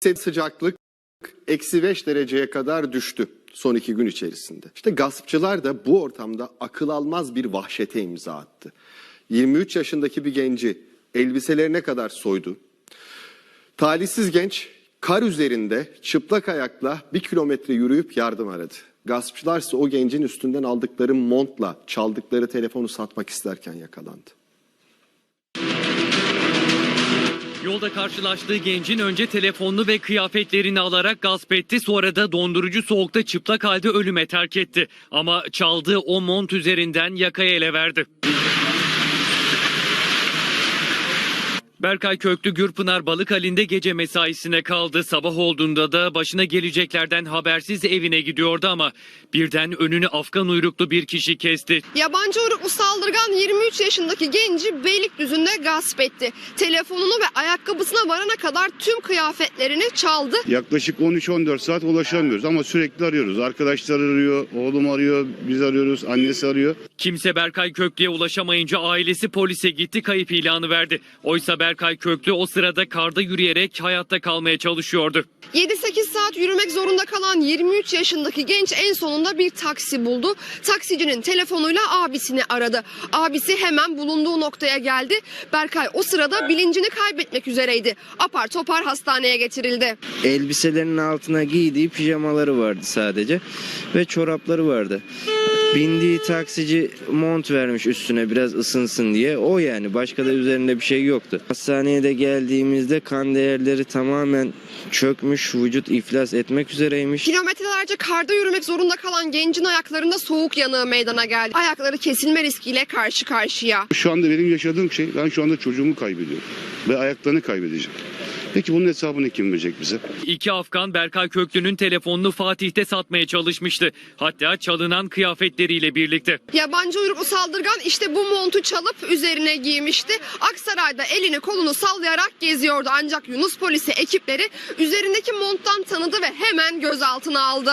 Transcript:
sıcaklık eksi 5 dereceye kadar düştü son iki gün içerisinde. İşte gaspçılar da bu ortamda akıl almaz bir vahşete imza attı. 23 yaşındaki bir genci elbiselerine kadar soydu. Talihsiz genç kar üzerinde çıplak ayakla bir kilometre yürüyüp yardım aradı. Gaspçılar ise o gencin üstünden aldıkları montla çaldıkları telefonu satmak isterken yakalandı. Yolda karşılaştığı gencin önce telefonunu ve kıyafetlerini alarak gasp etti. Sonra da dondurucu soğukta çıplak halde ölüme terk etti. Ama çaldığı o mont üzerinden yakaya ele verdi. Berkay Köklü Gürpınar balık halinde gece mesaisine kaldı. Sabah olduğunda da başına geleceklerden habersiz evine gidiyordu ama birden önünü Afgan uyruklu bir kişi kesti. Yabancı uyruklu saldırgan 23 yaşındaki genci Beylikdüzü'nde gasp etti. Telefonunu ve ayakkabısına varana kadar tüm kıyafetlerini çaldı. Yaklaşık 13-14 saat ulaşamıyoruz ama sürekli arıyoruz. Arkadaşlar arıyor, oğlum arıyor, biz arıyoruz, annesi arıyor. Kimse Berkay Köklü'ye ulaşamayınca ailesi polise gitti kayıp ilanı verdi. Oysa Berkay Köklü o sırada karda yürüyerek hayatta kalmaya çalışıyordu. 7-8 saat yürümek zorunda kalan 23 yaşındaki genç en sonunda bir taksi buldu. Taksicinin telefonuyla abisini aradı. Abisi hemen bulunduğu noktaya geldi. Berkay o sırada bilincini kaybetmek üzereydi. Apar topar hastaneye getirildi. elbiselerinin altına giydiği pijamaları vardı sadece ve çorapları vardı. Bindiği taksici mont vermiş üstüne biraz ısınsın diye. O yani başka da üzerinde bir şey yoktu. Hastaneye de geldiğimizde kan değerleri tamamen çökmüş, vücut iflas etmek üzereymiş. Kilometrelerce karda yürümek zorunda kalan gencin ayaklarında soğuk yanığı meydana geldi. Ayakları kesilme riskiyle karşı karşıya. Şu anda benim yaşadığım şey, ben şu anda çocuğumu kaybediyorum ve ayaklarını kaybedeceğim. Peki bunun hesabını kim verecek bize? İki Afgan Berkay Köklü'nün telefonunu Fatih'te satmaya çalışmıştı. Hatta çalınan kıyafetleriyle birlikte. Yabancı uyruklu saldırgan işte bu montu çalıp üzerine giymişti. Aksaray'da elini kolunu sallayarak geziyordu. Ancak Yunus polisi ekipleri üzerindeki monttan tanıdı ve hemen gözaltına aldı.